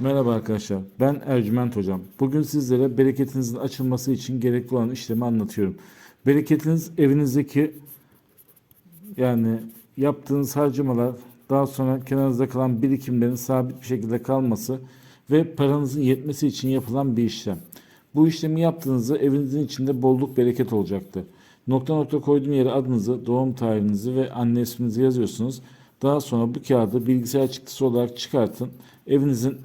Merhaba arkadaşlar, ben Ercüment Hocam. Bugün sizlere bereketinizin açılması için gerekli olan işlemi anlatıyorum. Bereketiniz evinizdeki yani yaptığınız harcamalar, daha sonra kenarınızda kalan birikimlerin sabit bir şekilde kalması ve paranızın yetmesi için yapılan bir işlem. Bu işlemi yaptığınızda evinizin içinde bolluk bereket olacaktır. Nokta nokta koyduğum yere adınızı, doğum tarihinizi ve anne isminizi yazıyorsunuz. Daha sonra bu kağıdı bilgisayar çıktısı olarak çıkartın. Evinizin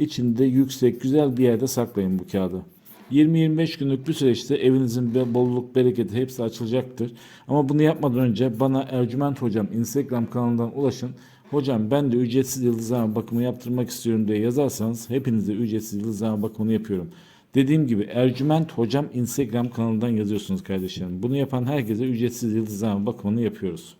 içinde yüksek, güzel bir yerde saklayın bu kağıdı. 20-25 günlük bir süreçte evinizin bolluk, bereketi hepsi açılacaktır. Ama bunu yapmadan önce bana Ercüment Hocam Instagram kanalından ulaşın. Hocam ben de ücretsiz yıldızlama bakımı yaptırmak istiyorum diye yazarsanız hepinize ücretsiz yıldızlama bakımını yapıyorum. Dediğim gibi Ercüment Hocam Instagram kanalından yazıyorsunuz kardeşlerim. Bunu yapan herkese ücretsiz yıldızlama bakımını yapıyoruz.